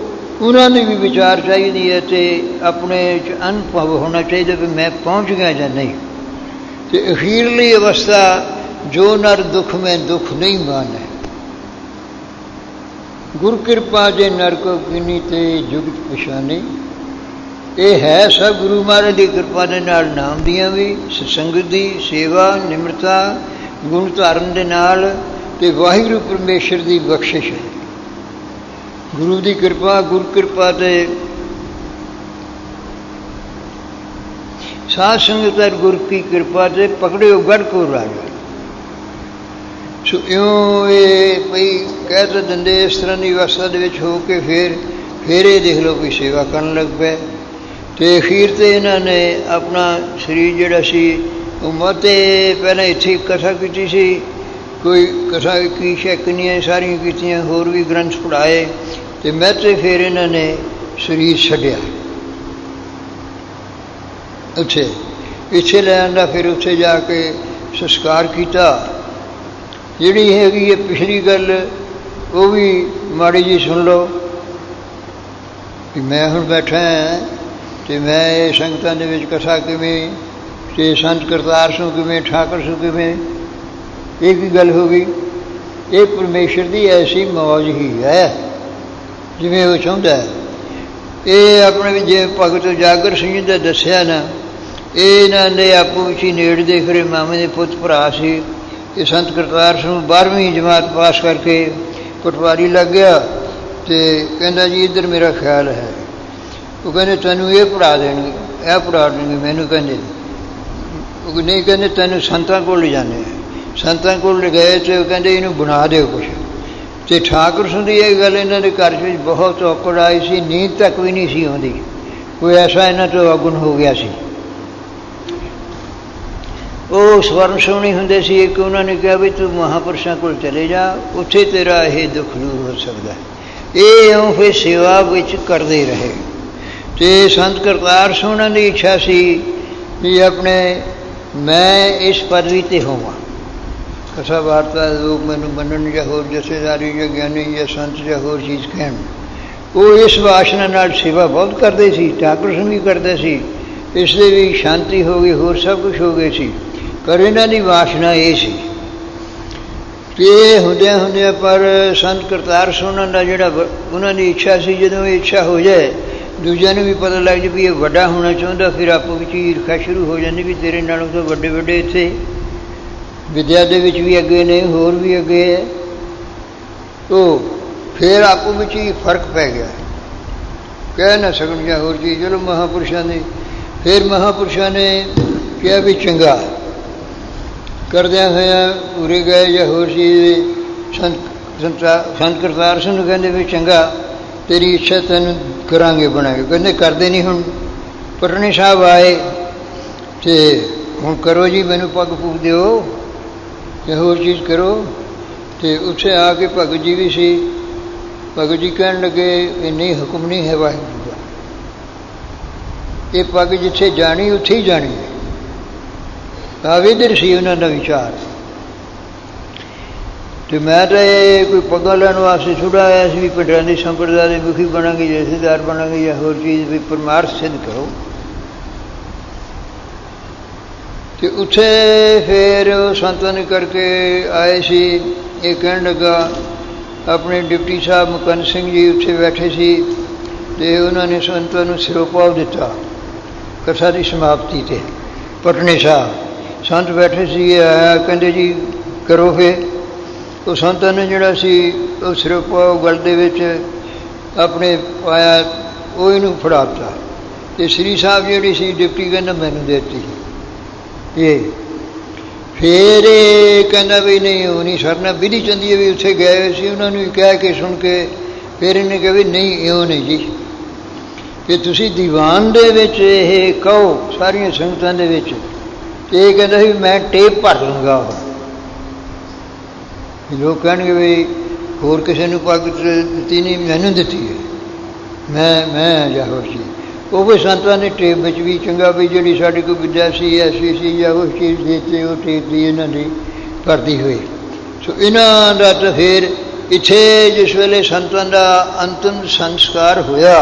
ਉਹਨਾਂ ਨੇ ਵੀ ਵਿਚਾਰ ਚਾਹੀਦੀ ਹੈ ਤੇ ਆਪਣੇ ਚ ਅਨੁਭਵ ਹੋਣਾ ਚਾਹੀਦਾ ਵੀ ਮੈਂ ਪਹੁੰਚ ਗਿਆ ਜਾਂ ਨਹੀਂ। ਤੇ ਅਖੀਰਲੀ ਅਵਸਥਾ, ਜੋ ਨਰ ਦੁੱਖ ਮੈਂ ਦੁੱਖ ਨਹੀਂ ਮਾਨੇ ਗੁਰ ਕਿਰਪਾ ਜੇ ਨਰ ਕੋ ਕਿਨੀ ਤੇ ਜੁਗਤ ਪਛਾਨੇ ਇਹ ਹੈ ਸਭ ਗੁਰੂ ਮਹਾਰਾਜ ਦੀ ਕਿਰਪਾ ਦੇ ਨਾਲ, ਨਾਮ ਦੀਆਂ ਵੀ, ਸਤਸੰਗਤ ਦੀ ਸੇਵਾ, ਨਿਮਰਤਾ, ਗੁਣ ਧਾਰਨ ਦੇ ਨਾਲ ਤੇ ਵਾਹਿਗੁਰੂ ਪਰਮੇਸ਼ਰ ਦੀ ਬਖਸ਼ਿਸ਼ ਹੈ। ਗੁਰੂ ਦੀ ਕਿਰਪਾ, ਗੁਰ ਕਿਰਪਾ ਤੇ ਸਾਧ ਸੰਗਤ ਔਰ ਗੁਰ ਕੀ ਕਿਰਪਾ ਤੇ ਪਕੜਿਓ ਗੜ ਕੋ ਰਾਜਾ। ਸੋ ਇਉਂ ਇਹ ਭਈ ਕਹਿ ਤਾਂ ਦਿੰਦੇ ਇਸ ਤਰ੍ਹਾਂ ਦੀ ਅਵਸਥਾ ਦੇ ਵਿੱਚ ਹੋ ਕੇ ਫਿਰ ਫਿਰ ਇਹ ਦੇਖ ਲਓ ਕੋਈ ਸੇਵਾ ਕਰਨ ਲੱਗ ਪਏ। ਤੇ ਅਖੀਰ ਤੇ ਇਹਨਾਂ ਨੇ ਆਪਣਾ ਸਰੀਰ ਜਿਹੜਾ ਸੀ ਉਹ ਮਤੇ ਪਹਿਲਾਂ ਇੱਥੇ ਕਥਾ ਕੀਤੀ ਸੀ ਕੋਈ ਕਥਾ ਕੀ ਸ਼ੈਕਨੀਆਂ ਸਾਰੀਆਂ ਕੀਤੀਆਂ ਹੋਰ ਵੀ ਗ੍ਰੰਥ ਪੜਾਏ ਤੇ ਮਹਿਤੇ ਫਿਰ ਇਹਨਾਂ ਨੇ ਸਰੀਰ ਛੱਡਿਆ ਉੱਥੇ ਇੱਥੇ ਲੈ ਆਂਦਾ ਫਿਰ ਉੱਥੇ ਜਾ ਕੇ ਸੰਸਕਾਰ ਕੀਤਾ ਜਿਹੜੀ ਹੈਗੀ ਹੈ ਪਿਛਲੀ ਗੱਲ ਉਹ ਵੀ ਮਾੜੀ ਜੀ ਸੁਣ ਲਓ ਕਿ ਮੈਂ ਹੁਣ ਬੈਠਾ ਹਾਂ ਤੇ ਮੈਂ ਇਹ ਸੰਗਤਾਂ ਦੇ ਵਿੱਚ ਕਥਾ ਕਿਵੇਂ, ਤੇ ਸੰਤ ਕਰਤਾਰ ਸਿੰਘ ਕਿਵੇਂ, ਠਾਕਰ ਸਿੰਘ ਕਿਵੇਂ? ਇਹ ਵੀ ਗੱਲ ਹੋ ਗਈ। ਇਹ ਪਰਮੇਸ਼ਰ ਦੀ ਐਸੀ ਮੌਜ ਹੀ ਹੈ, ਜਿਵੇਂ ਉਹ ਚਾਹੁੰਦਾ ਹੈ। ਇਹ ਆਪਣੇ ਵਿੱਚ ਜੇ ਭਗਤ ਜਾਗਰ ਸਿੰਘ ਦਾ ਦੱਸਿਆ ਨਾ ਇਹਨਾਂ ਨੇ ਆਪੋ ਵਿੱਚ ਹੀ ਨੇੜ ਦੇ ਫਿਰੇ ਮਾਮੇ ਦੇ ਪੁੱਤ ਭਰਾ ਸੀ। ਇਹ ਸੰਤ ਕਰਤਾਰ ਸਿੰਘ 12ਵੀਂ ਜਮਾਤ ਪਾਸ ਕਰਕੇ ਪਟਵਾਰੀ ਲੱਗ ਗਿਆ, ਤੇ ਕਹਿੰਦਾ ਜੀ, ਇੱਧਰ ਮੇਰਾ ਖਿਆਲ ਹੈ। ਉਹ ਕਹਿੰਦੇ, ਤੈਨੂੰ ਇਹ ਪੜਾ ਦੇਣਗੇ ਇਹ ਪੜਾ ਦੇਣਗੇ ਮੈਨੂੰ ਕਹਿੰਦੇ। ਉਹ ਨਹੀਂ ਕਹਿੰਦੇ, ਤੈਨੂੰ ਸੰਤਾਂ ਕੋਲ ਲੈ ਜਾਂਦੇ। ਸੰਤਾਂ ਕੋਲ ਗਏ ਤੇ ਉਹ ਕਹਿੰਦੇ, ਇਹਨੂੰ ਬਣਾ ਦਿਓ ਕੁਛ। ਤੇ ਠਾਕੁਰ ਸਿੰਘ ਦੀ ਇਹ ਗੱਲ ਇਹਨਾਂ ਦੇ ਘਰ ਵਿੱਚ ਬਹੁਤ ਔਕੜ ਆਈ ਸੀ, ਨੀਂਦ ਤੱਕ ਵੀ ਨਹੀਂ ਸੀ ਆਉਂਦੀ। ਕੋਈ ਐਸਾ ਇਹਨਾਂ ਤੋਂ ਅਗੁਣ ਹੋ ਗਿਆ ਸੀ। ਉਹ ਸਵਰਨ ਸੋਣੀ ਹੁੰਦੇ ਸੀ, ਇੱਕ ਉਹਨਾਂ ਨੇ ਕਿਹਾ, ਵੀ ਤੂੰ ਮਹਾਪੁਰਸ਼ਾਂ ਕੋਲ ਚਲੇ ਜਾ, ਉੱਥੇ ਤੇਰਾ ਇਹ ਦੁੱਖ ਦੂਰ ਹੋ ਸਕਦਾ ਇਹ ਉਹ ਫਿਰ ਸੇਵਾ ਵਿੱਚ ਕਰਦੇ ਰਹੇ। ਤੇ ਸੰਤ ਕਰਤਾਰ ਸੋਹਣਾ ਦੀ ਇੱਛਾ ਸੀ ਵੀ ਆਪਣੇ ਮੈਂ ਇਸ ਪਦਵੀ ਤੇ ਹੋਵਾਂ। ਕਥਾ ਵਾਰਤਾ ਲੋਕ ਮੈਨੂੰ ਮੰਨਣ ਜਾਂ ਹੋਰ ਜਥੇਦਾਰੀ ਜਾਂ ਗਿਆਨੀ ਜਾਂ ਸੰਤ ਜਾਂ ਹੋਰ ਚੀਜ਼ ਕਹਿਣ। ਉਹ ਇਸ ਵਾਸ਼ਨਾ ਨਾਲ ਸੇਵਾ ਬਹੁਤ ਕਰਦੇ ਸੀ, ਠਾਕੁਰ ਸਿੰਘ ਵੀ ਕਰਦੇ ਸੀ। ਇਸ ਦੇ ਵੀ ਸ਼ਾਂਤੀ ਹੋ ਗਈ, ਹੋਰ ਸਭ ਕੁਝ ਹੋ ਗਏ ਸੀ। ਪਰ ਇਹਨਾਂ ਦੀ ਵਾਸ਼ਨਾ ਇਹ ਸੀ ਕਿ ਹੁੰਦਿਆਂ ਹੁੰਦਿਆਂ ਪਰ ਸੰਤ ਕਰਤਾਰ ਸੋਹਣਾ ਦਾ ਜਿਹੜਾ ਉਹਨਾਂ ਦੀ ਇੱਛਾ ਸੀ, ਜਦੋਂ ਇਹ ਇੱਛਾ ਹੋ ਜਾਏ ਦੂਜਿਆਂ ਨੂੰ ਵੀ ਪਤਾ ਲੱਗ ਜੇ ਵੀ ਇਹ ਵੱਡਾ ਹੋਣਾ ਚਾਹੁੰਦਾ, ਫਿਰ ਆਪੋ ਵਿੱਚ ਹੀ ਈਰਖਾ ਸ਼ੁਰੂ ਹੋ ਜਾਂਦੀ ਵੀ ਤੇਰੇ ਨਾਲੋਂ ਤਾਂ ਵੱਡੇ ਵੱਡੇ ਇੱਥੇ ਵਿਦਿਆ ਦੇ ਵਿੱਚ ਵੀ ਅੱਗੇ ਨੇ, ਹੋਰ ਵੀ ਅੱਗੇ ਹੈ। ਉਹ ਫਿਰ ਆਪੋ ਵਿੱਚ ਹੀ ਫ਼ਰਕ ਪੈ ਗਿਆ। ਕਹਿ ਨਾ ਸਕਣ ਜਾਂ ਹੋਰ ਚੀਜ਼, ਚਲੋ ਮਹਾਪੁਰਸ਼ਾਂ ਨੇ, ਫਿਰ ਮਹਾਪੁਰਸ਼ਾਂ ਨੇ ਕਿਹਾ ਵੀ ਚੰਗਾ, ਕਰਦਿਆਂ ਹੋਇਆ ਪੂਰੇ ਗਏ ਜਾਂ ਹੋਰ ਚੀਜ਼ ਸੰਤ ਸੰਤ ਕਰਤਾਰ ਸਿੰਘ ਨੂੰ ਕਹਿੰਦੇ ਵੀ ਚੰਗਾ ਤੇਰੀ ਇੱਛਾ ਤੈਨੂੰ ਕਰਾਂਗੇ ਬਣਾਂਗੇ। ਕਹਿੰਦੇ ਕਰਦੇ ਨਹੀਂ ਹੁਣ। ਪਟਨੇ ਸਾਹਿਬ ਆਏ ਤੇ ਹੁਣ ਕਰੋ ਜੀ ਮੈਨੂੰ ਪੱਗ ਪੂਗ ਦਿਓ ਤੇ ਹੋਰ ਚੀਜ਼ ਕਰੋ। ਤੇ ਉੱਥੇ ਆ ਕੇ ਭਗਤ ਜੀ ਵੀ ਸੀ। ਭਗਤ ਜੀ ਕਹਿਣ ਲੱਗੇ, ਇਹ ਨਹੀਂ, ਹੁਕਮ ਨਹੀਂ ਹੈ ਵਾਹਿਗੁਰੂ ਦਾ। ਇਹ ਪੱਗ ਜਿੱਥੇ ਜਾਣੀ, ਉੱਥੇ ਹੀ ਜਾਣੀ ਹੈ। ਆਵੇਦਰ ਸੀ ਉਹਨਾਂ ਦਾ ਵਿਚਾਰ। ਤੇ ਮੈਂ ਤਾਂ ਇਹ ਕੋਈ ਪੱਗਾਂ ਲੈਣ ਵਾਸਤੇ ਛੁੜਾ ਆਇਆ ਸੀ ਵੀ ਪਿੰਡਾਂ ਦੀ ਸੰਪਰਦਾ ਦੇ ਮੁਖੀ ਬਣਾਂਗੇ ਜਥੇਦਾਰ ਬਣਾਂਗੇ ਜਾਂ ਹੋਰ ਚੀਜ਼ ਵੀ ਪਰਮਾਰਥ ਸਿੱਧ ਕਰੋ। ਤੇ ਉੱਥੇ ਫਿਰ ਸੰਤਾਂ ਨੇ ਕਰਕੇ ਆਏ ਸੀ, ਇਹ ਕਹਿਣ ਲੱਗਾ, ਆਪਣੇ ਡਿਪਟੀ ਸਾਹਿਬ ਮੁਕੰਦ ਸਿੰਘ ਜੀ ਉੱਥੇ ਬੈਠੇ ਸੀ ਤੇ ਉਹਨਾਂ ਨੇ ਸੰਤਾਂ ਨੂੰ ਸਿਰੋਪਾਵ ਦਿੱਤਾ, ਕਥਾ ਦੀ ਸਮਾਪਤੀ ਤੇ। ਪਟਨੇ ਸਾਹਿਬ, ਸੰਤ ਬੈਠੇ ਸੀ ਆਇਆ, ਕਹਿੰਦੇ ਜੀ, ਕਰੋ ਫੇ ਉਹ ਸੰਤਾਂ ਨੇ ਜਿਹੜਾ ਸੀ, ਉਹ ਸਿਰਫ ਗਲ ਦੇ ਵਿੱਚ ਆਪਣੇ ਪਾਇਆ ਉਹ ਇਹਨੂੰ ਫੜਾਤਾ। ਤੇ ਸ੍ਰੀ ਸਾਹਿਬ ਜਿਹੜੀ ਸੀ, ਡਿਪਟੀ ਕਹਿੰਦਾ ਮੈਨੂੰ ਦੇਤੀ। ਇਹ ਫੇਰ ਇਹ ਕਹਿੰਦਾ ਵੀ ਨਹੀਂ, ਉਹ ਨਹੀਂ ਸਰਨਾ। ਵਿਧੀ ਚੰਦੀ ਵੀ ਉੱਥੇ ਗਏ ਹੋਏ ਸੀ, ਉਹਨਾਂ ਨੂੰ ਵੀ ਕਹਿ ਕੇ ਸੁਣ ਕੇ ਫਿਰ ਇਹਨੇ ਕਿਹਾ ਵੀ ਨਹੀਂ, ਇਉਂ ਨਹੀਂ ਜੀ। ਕਿ ਤੁਸੀਂ ਦੀਵਾਨ ਦੇ ਵਿੱਚ ਇਹ ਕਹੋ ਸਾਰੀਆਂ ਸੰਗਤਾਂ ਦੇ ਵਿੱਚ। ਤੇ ਇਹ ਕਹਿੰਦਾ ਵੀ ਮੈਂ ਟੇਪ ਭਰ ਲੂੰਗਾ ਲੋਕ ਕਹਿਣਗੇ ਵੀ ਹੋਰ ਕਿਸੇ ਨੂੰ ਪੱਗ ਦਿੱਤੀ ਨਹੀਂ, ਮੈਨੂੰ ਦਿੱਤੀ ਹੈ। ਮੈਂ ਮੈਂ ਜਾਹੋ। ਸੀ ਉਹ ਵੀ ਸੰਤਾਂ ਨੇ ਟੇਪ ਵਿੱਚ ਵੀ ਚੰਗਾ ਵੀ ਜਿਹੜੀ ਸਾਡੀ ਕੋਈ ਵਿਦਿਆ ਸੀ, ਐਸੀ ਸੀ ਜਾਂ ਉਸ ਚੀਜ਼ ਦੇ 'ਤੇ ਉਹ ਟੇਪ ਦੀ ਇਹਨਾਂ ਦੀ ਕਰਦੀ ਹੋਈ। ਸੋ ਇਹਨਾਂ ਦਾ ਤਾਂ ਫਿਰ ਇੱਥੇ ਜਿਸ ਵੇਲੇ ਸੰਤਾਂ ਦਾ ਅੰਤਮ ਸੰਸਕਾਰ ਹੋਇਆ,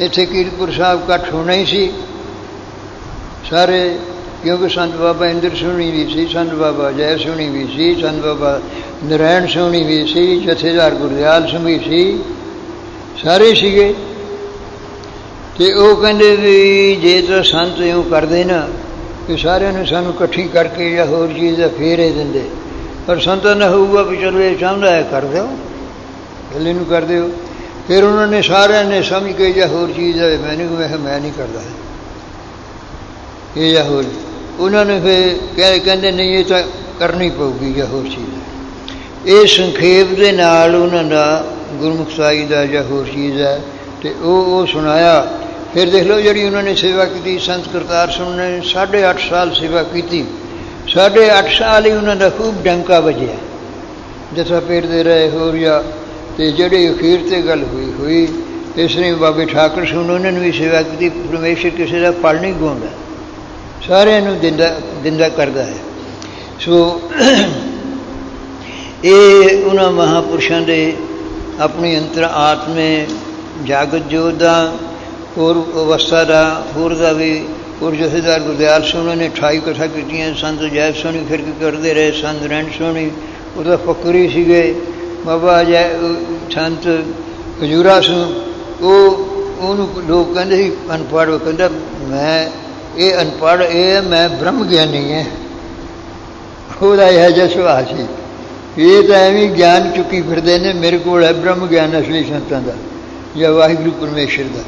ਇੱਥੇ ਕੀਰਤਪੁਰ ਸਾਹਿਬ ਇਕੱਠ ਹੋਣਾ ਹੀ ਸੀ। ਸਾਰੇ ਕਿਉਂਕਿ ਸੰਤ ਬਾਬਾ ਇੰਦਰ ਸੋਹਣੀ ਵੀ ਸੀ, ਸੰਤ ਬਾਬਾ ਜੈ ਸੋਹਣੀ ਵੀ ਸੀ, ਸੰਤ ਬਾਬਾ ਨਰਾਇਣ ਸੋਹਣੀ ਵੀ ਸੀ, ਜਥੇਦਾਰ ਗੁਰਦਿਆਲ ਸਿੰਘ ਵੀ ਸੀ, ਸਾਰੇ ਸੀਗੇ। ਤੇ ਉਹ ਕਹਿੰਦੇ ਵੀ ਜੇ ਤਾਂ ਸੰਤ ਇਉਂ ਕਰਦੇ ਨਾ ਕਿ ਸਾਰਿਆਂ ਨੂੰ ਸਾਨੂੰ ਇਕੱਠੀ ਕਰਕੇ ਜਾਂ ਹੋਰ ਚੀਜ਼ ਦਾ ਫੇਰ ਇਹ ਦਿੰਦੇ। ਪਰ ਸੰਤਾਂ ਦਾ ਹੋਊਗਾ ਵੀ ਚਲੋ ਇਹ ਚਾਹੁੰਦਾ ਹੈ ਕਰ ਦਿਓ ਪਹਿਲੇ ਨੂੰ ਕਰ ਦਿਓ। ਫਿਰ ਉਹਨਾਂ ਨੇ ਸਾਰਿਆਂ ਨੇ ਸਮਝ ਕੇ ਜਾਂ ਹੋਰ ਚੀਜ਼ ਹੈ ਮੈਨੂੰ ਮੈਂ ਮੈਂ ਨਹੀਂ ਕਰਦਾ। ਇਹ ਜਾਂ ਹੋਰ ਉਹਨਾਂ ਨੇ ਫਿਰ ਕਹਿੰਦੇ ਨਹੀਂ, ਇਹ ਤਾਂ ਕਰਨੀ ਪਊਗੀ ਜਾਂ ਹੋਰ ਚੀਜ਼। ਇਹ ਸੰਖੇਪ ਦੇ ਨਾਲ ਉਹਨਾਂ ਦਾ ਗੁਰਮੁਖ ਸਾਈ ਦਾ ਜਾਂ ਹੋਰ ਚੀਜ਼ ਹੈ ਤੇ ਉਹ ਉਹ ਸੁਣਾਇਆ। ਫਿਰ ਦੇਖ ਲਓ ਜਿਹੜੀ ਉਹਨਾਂ ਨੇ ਸੇਵਾ ਕੀਤੀ, ਸੰਤ ਕਰਤਾਰ ਸਿੰਘ ਨੇ 8.5 ਸਾਲ ਸੇਵਾ ਕੀਤੀ। 8.5 ਸਾਲ ਹੀ ਉਹਨਾਂ ਦਾ ਖੂਬ ਡੰਕਾ ਵੱਜਿਆ। ਜਿਸਾ ਪੇੜਦੇ ਰਹੇ ਹੋਰ ਜਾਂ ਤੇ ਜਿਹੜੇ ਅਖੀਰ ਤੇ ਗੱਲ ਹੋਈ ਹੋਈ, ਇਸ ਨੇ ਬਾਬੇ ਠਾਕੁਰ ਸਿੰਘ ਉਹਨਾਂ ਨੇ ਵੀ ਸੇਵਾ ਕੀਤੀ। ਪਰਮੇਸ਼ਰ ਕਿਸੇ ਦਾ ਫਲ ਨਹੀਂ ਗਾਉਂਦਾ ਸਾਰਿਆਂ ਨੂੰ ਦਿੰਦਾ ਦਿੰਦਾ ਕਰਦਾ ਹੈ। ਸੋ ਇਹ ਉਹਨਾਂ ਮਹਾਪੁਰਸ਼ਾਂ ਦੇ ਆਪਣੀ ਅੰਤਰ ਆਤਮੇ, ਜਾਗਤ ਜੋਤ ਦਾ ਹੋਰ ਅਵਸਥਾ ਦਾ, ਹੋਰ ਦਾ ਵੀ ਹੋਰ ਜਥੇਦਾਰ ਗੁਰਦਿਆਲ ਸਿੰਘ ਉਹਨਾਂ ਨੇ 28 ਕਥਾ ਕੀਤੀਆਂ, ਸੰਤ ਜੈ ਸੋਹਣੀ ਫਿਰ ਕਰਦੇ ਰਹੇ, ਸੰਤ ਰਣ ਸੋਹਣੀ ਉਹਦਾ ਫਕਰੀ ਸੀਗੇ। ਬਾਬਾ ਜੈ, ਸੰਤ ਹਜੂਰਾ ਸਿੰਘ, ਉਹ ਉਹਨੂੰ ਲੋਕ ਕਹਿੰਦੇ ਸੀ, ਅਨਪੜ੍ਹ ਕਹਿੰਦਾ, ਮੈਂ ਇਹ ਅਨਪੜ੍ਹ, ਇਹ ਮੈਂ ਬ੍ਰਹਮ ਗਿਆਨੀ ਹੈ ਉਹਦਾ ਇਹ ਜਿਹਾ ਸੁਭਾਅ ਸੀ। ਇਹ ਤਾਂ ਐਵੇਂ ਗਿਆਨ ਚੁੱਕੀ ਫਿਰਦੇ ਨੇ, ਮੇਰੇ ਕੋਲ ਹੈ ਬ੍ਰਹਮ ਗਿਆਨ ਅਸਲੀ ਸੰਤਾਂ ਦਾ, ਜਾਂ ਵਾਹਿਗੁਰੂ ਪਰਮੇਸ਼ਰ ਦਾ।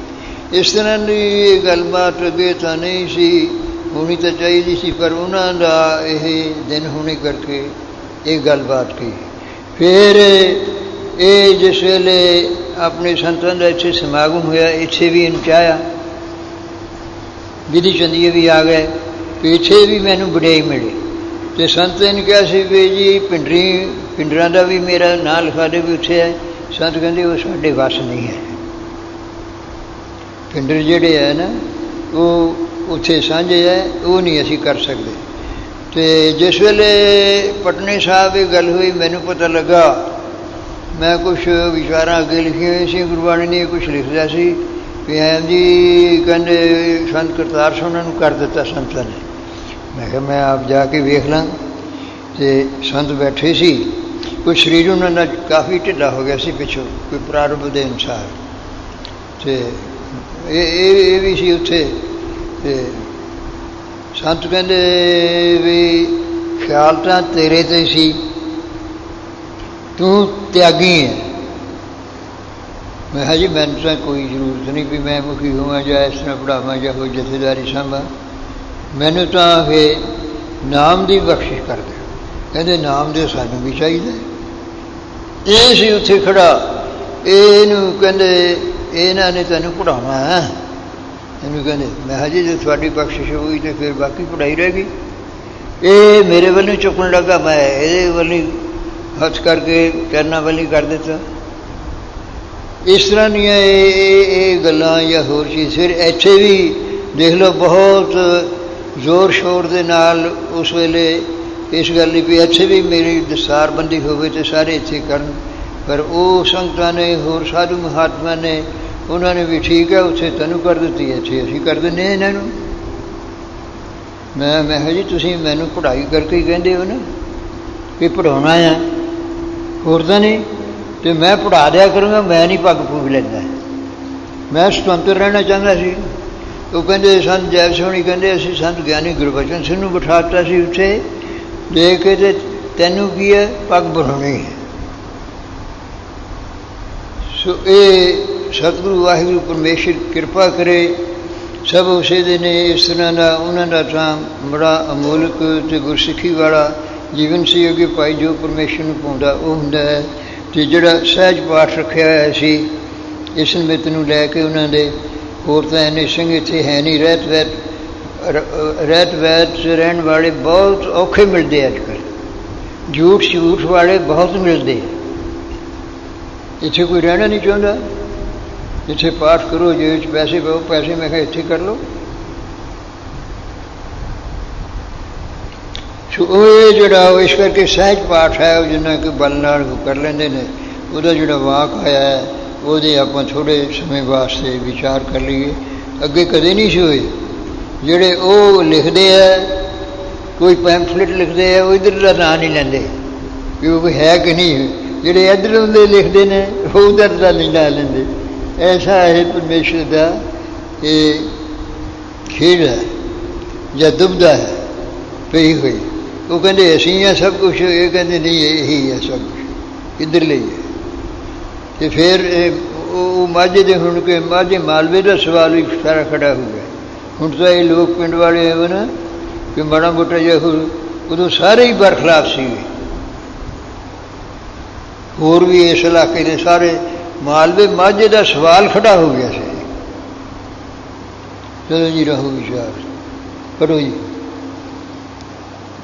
ਇਸ ਤਰ੍ਹਾਂ ਦੀ ਇਹ ਗੱਲਬਾਤ ਅੱਗੇ ਤਾਂ ਨਹੀਂ ਸੀ, ਹੋਣੀ ਤਾਂ ਚਾਹੀਦੀ ਸੀ, ਪਰ ਉਹਨਾਂ ਦਾ ਇਹ ਦਿਨ ਹੋਣੇ ਕਰਕੇ ਇਹ ਗੱਲਬਾਤ ਕੀ ਫਿਰ ਇਹ ਜਿਸ ਵੇਲੇ ਆਪਣੇ ਸੰਤਾਂ ਦਾ ਇੱਥੇ ਸਮਾਗਮ ਹੋਇਆ, ਇੱਥੇ ਵੀ ਇਹਨੂੰ ਚਾਹਿਆ। ਵਿਧੀ ਚੰਦੀਏ ਵੀ ਆ ਗਏ, ਪਿੱਛੇ ਵੀ ਮੈਨੂੰ ਵਡਿਆਈ ਮਿਲੀ। ਤੇ ਸੰਤ ਨੇ ਕਿਹਾ ਸੀ ਵੀ ਜੀ, ਪਿੰਡਰੀ, ਪਿੰਡਰਾਂ ਦਾ ਵੀ ਮੇਰਾ ਨਾਂ ਲਿਖਾ ਦੇ ਵੀ ਉੱਥੇ ਹੈ। ਸੰਤ ਕਹਿੰਦੇ ਉਹ ਸਾਡੇ ਵਸ ਨਹੀਂ ਹੈ। ਪਿੰਡਰ ਜਿਹੜੇ ਹੈ ਨਾ, ਉਹ ਉੱਥੇ ਸਾਂਝੇ ਹੈ, ਉਹ ਨਹੀਂ ਅਸੀਂ ਕਰ ਸਕਦੇ। ਤੇ ਜਿਸ ਵੇਲੇ ਪਟਨੇ ਸਾਹਿਬ ਇਹ ਗੱਲ ਹੋਈ, ਮੈਨੂੰ ਪਤਾ ਲੱਗਾ, ਮੈਂ ਕੁਝ ਵਿਚਾਰਾਂ ਅੱਗੇ ਲਿਖੀਆਂ ਹੋਈਆਂ ਸੀ ਗੁਰਬਾਣੀ ਨੇ ਕੁਝ ਲਿਖਿਆ ਸੀ। ਵੀ ਐਂ ਜੀ ਕਹਿੰਦੇ ਸੰਤ ਕਰਤਾਰ ਸਿੰਘ ਨੂੰ ਕਰ ਦਿੱਤਾ ਸੰਤਾਂ ਨੇ। ਮੈਂ ਕਿਹਾ ਮੈਂ ਆਪ ਜਾ ਕੇ ਵੇਖ ਲਾਂ ਤੇ ਸੰਤ ਬੈਠੇ ਸੀ। ਕੋਈ ਸਰੀਰ ਉਹਨਾਂ ਦਾ ਕਾਫੀ ਢਿੱਲਾ ਹੋ ਗਿਆ ਸੀ ਪਿੱਛੋਂ, ਕੋਈ ਪ੍ਰਾਰੰਭ ਦੇ ਅਨੁਸਾਰ। ਤੇ ਇਹ ਇਹ ਇਹ ਵੀ ਸੀ ਉੱਥੇ। ਤੇ ਸੰਤ ਕਹਿੰਦੇ ਵੀ ਖਿਆਲ ਤਾਂ ਤੇਰੇ ਤੇ ਸੀ। ਤੂੰ ਤਿਆਗੀ ਹੈ ਮੈਂ ਹਜੀ ਮੈਨੂੰ ਤਾਂ ਕੋਈ ਜ਼ਰੂਰਤ ਨਹੀਂ ਵੀ ਮੈਂ ਮੁਖੀ ਹੋਵਾਂ ਜਾਂ ਇਸ ਤਰ੍ਹਾਂ ਪੜਾਵਾਂ ਜਾਂ ਕੋਈ ਜਥੇਦਾਰੀ ਸੰਭਾਂ। ਮੈਨੂੰ ਤਾਂ ਇਹ ਨਾਮ ਦੀ ਬਖਸ਼ਿਸ਼ ਕਰ ਦੇ ਕਹਿੰਦੇ ਨਾਮ ਦੇ ਸਾਨੂੰ ਵੀ ਚਾਹੀਦਾ ਇਹ ਸੀ ਉੱਥੇ ਖੜਾ। ਇਹਨੂੰ ਕਹਿੰਦੇ, ਇਹਨਾਂ ਨੇ ਤੈਨੂੰ ਪੜਾਉਣਾ ਹੈ। ਇਹਨੂੰ ਕਹਿੰਦੇ, ਮੈਂ ਹਜੇ ਜੇ ਤੁਹਾਡੀ ਬਖਸ਼ਿਸ਼ ਹੋਈ ਤੇ ਫਿਰ ਬਾਕੀ ਪੜਾਈ ਰਹੇਗੀ ਇਹ ਮੇਰੇ ਵੱਲੋਂ ਚੁੱਕਣ ਲੱਗਾ। ਮੈਂ ਇਹਦੇ ਵੱਲੋਂ ਹੱਥ ਕਰਕੇ ਕਰਨਾ ਵੱਲੋਂ ਕਰ ਦਿੱਤਾ। ਇਸ ਤਰ੍ਹਾਂ ਦੀਆਂ ਇਹ ਇਹ ਗੱਲਾਂ ਜਾਂ ਹੋਰ ਚੀਜ਼, ਫਿਰ ਇੱਥੇ ਵੀ ਦੇਖ ਲਓ ਬਹੁਤ ਜ਼ੋਰ ਸ਼ੋਰ ਦੇ ਨਾਲ ਉਸ ਵੇਲੇ ਇਸ ਗੱਲ ਲਈ ਵੀ ਇੱਥੇ ਵੀ ਮੇਰੀ ਦਸਤਾਰਬੰਦੀ ਹੋਵੇ ਤੇ ਸਾਰੇ ਇੱਥੇ ਕਰਨ। ਪਰ ਉਹ ਸੰਗਤਾਂ ਨੇ, ਹੋਰ ਸਾਧੂ ਮਹਾਤਮਾ ਨੇ, ਉਹਨਾਂ ਨੇ ਵੀ ਠੀਕ ਹੈ, ਉੱਥੇ ਤੈਨੂੰ ਕਰ ਦਿੱਤੀ ਇੱਥੇ ਅਸੀਂ ਕਰ ਦਿੰਦੇ ਇਹਨਾਂ ਨੂੰ। ਮੈਂ ਮੈਂ ਕਿਹਾ ਜੀ, ਤੁਸੀਂ ਮੈਨੂੰ ਪੜ੍ਹਾਈ ਕਰਕੇ ਹੀ ਕਹਿੰਦੇ ਹੋ ਨਾ ਕਿ ਪੜਾਉਣਾ ਆ। ਹੋਰ ਤਾਂ ਨਹੀਂ। ਤੇ ਮੈਂ ਪੜ੍ਹਾ ਦਿਆ ਕਰੂੰਗਾ, ਮੈਂ ਨਹੀਂ ਪੱਗ ਪੂਗ ਲੈਂਦਾ। ਮੈਂ ਸੁਤੰਤਰ ਰਹਿਣਾ ਚਾਹੁੰਦਾ ਸੀ। ਉਹ ਕਹਿੰਦੇ, ਸੰਤ ਜੈ ਸੋਹਣੀ, ਕਹਿੰਦੇ, ਅਸੀਂ ਸੰਤ ਗਿਆਨੀ ਗੁਰਬਚਨ ਸਿੰਘ ਨੂੰ ਬਿਠਾਤਾ ਸੀ ਉੱਥੇ। ਦੇ ਕੇ ਤੇ ਤੈਨੂੰ ਕੀ ਹੈ? ਪੱਗ ਬਣਾਉਣੀ ਹੈ। ਸੋ ਇਹ ਸਤਿਗੁਰੂ ਵਾਹਿਗੁਰੂ ਪਰਮੇਸ਼ਰ ਕਿਰਪਾ ਕਰੇ। ਸਭ ਉਸੇ ਦੇ ਨੇ, ਇਸ ਤਰ੍ਹਾਂ ਦਾ ਉਹਨਾਂ ਦਾ ਤਾਂ ਬੜਾ ਅਮੋਲਕ ਤੇ ਗੁਰਸਿੱਖੀ ਵਾਲਾ ਜੀਵਨ ਸੀ ਕਿ ਭਾਈ ਜੋ ਪਰਮੇਸ਼ਰ ਨੂੰ ਪਾਉਂਦਾ, ਉਹ ਹੁੰਦਾ ਹੈ। ਤੇ ਜਿਹੜਾ ਸਹਿਜ ਪਾਠ ਰੱਖਿਆ ਹੋਇਆ ਸੀ, ਇਸ ਨਿਮਿਤ ਨੂੰ ਲੈ ਕੇ ਉਹਨਾਂ ਦੇ ਹੋਰ ਤਾਂ ਐਨੇ ਸਿੰਘ ਇੱਥੇ ਹੈ ਨਹੀਂ। ਰਹਿਤ ਵੈਤ ਰਹਿਤ ਵੈਤ ਰਹਿਣ ਵਾਲੇ ਬਹੁਤ ਔਖੇ ਮਿਲਦੇ ਅੱਜ ਕੱਲ੍ਹ ਝੂਠ ਝੂਠ ਵਾਲੇ ਬਹੁਤ ਮਿਲਦੇ ਇੱਥੇ ਕੋਈ ਰਹਿਣਾ ਨਹੀਂ ਚਾਹੁੰਦਾ। ਇੱਥੇ ਪਾਠ ਕਰੋ ਜੇ ਵਿੱਚ ਪੈਸੇ ਪਾਓ, ਪੈਸੇ ਮੈਂ ਕਿਹਾ ਇੱਥੇ ਕਰ ਲਓ। ਸੋ ਉਹ ਇਹ ਜਿਹੜਾ ਉਹ ਇਸ ਕਰਕੇ ਸਹਿਜ ਪਾਠ ਹੈ, ਉਹ ਜਿੰਨਾ ਕਿ ਬਲ ਨਾਲ ਕਰ ਲੈਂਦੇ ਨੇ, ਉਹਦਾ ਜਿਹੜਾ ਵਾਕ ਆਇਆ ਹੈ, ਉਹਦੇ ਆਪਾਂ ਥੋੜੇ ਸਮੇਂ ਵਾਸਤੇ ਵਿਚਾਰ ਕਰ ਲਈਏ। ਅੱਗੇ ਕਦੇ ਨਹੀਂ ਸੀ ਹੋਏ। ਜਿਹੜੇ ਉਹ ਲਿਖਦੇ ਆ ਕੋਈ ਪੈਂਫਲੇਟ ਲਿਖਦੇ ਆ ਉਹ ਇਧਰ ਦਾ ਨਾਂ ਨਹੀਂ ਲੈਂਦੇ। ਕਿ ਉਹ ਹੈ ਕਿ ਨਹੀਂ? ਜਿਹੜੇ ਇੱਧਰ ਦੇ ਲਿਖਦੇ ਨੇ, ਉਹ ਉਧਰ ਦਾ ਨਹੀਂ ਨਾਂ ਲੈਂਦੇ। ਐਸਾ ਹੈ ਪਰਮੇਸ਼ਰ ਦਾ ਇਹ ਖੇਡ ਹੈ, ਜਾਂ ਦੁਬਦਾ ਹੈ, ਪਈ ਹੋਈ। ਉਹ ਕਹਿੰਦੇ ਅਸੀਂ ਆ ਸਭ ਕੁਝ ਇਹ ਕਹਿੰਦੇ ਨਹੀਂ ਇਹੀ ਹੈ ਸਭ ਕੁਝ ਇੱਧਰ ਲਈ ਹੈ ਤੇ ਫਿਰ ਇਹ ਉਹ ਉਹ ਮਾਝੇ ਦੇ ਹੁਣ ਕੇ ਮਾਝੇ ਮਾਲਵੇ ਦਾ ਸਵਾਲ ਵੀ ਸਾਰਾ ਖੜਾ ਹੋ ਗਿਆ ਹੁਣ ਤਾਂ ਇਹ ਲੋਕ ਪਿੰਡ ਵਾਲੇ ਹੈ ਨਾ ਕਿ ਮਾੜਾ ਮੋਟਾ ਜਿਹਾ ਹੁਣ ਉਦੋਂ ਸਾਰੇ ਹੀ ਬਰਖਲਾਫ ਸੀ ਹੋਰ ਵੀ ਇਸ ਇਲਾਕੇ ਦੇ ਸਾਰੇ ਮਾਲਵੇ ਮਾਝੇ ਦਾ ਸਵਾਲ ਖੜਾ ਹੋ ਗਿਆ ਸੀ ਚਲੋ ਜੀ ਰਹੋ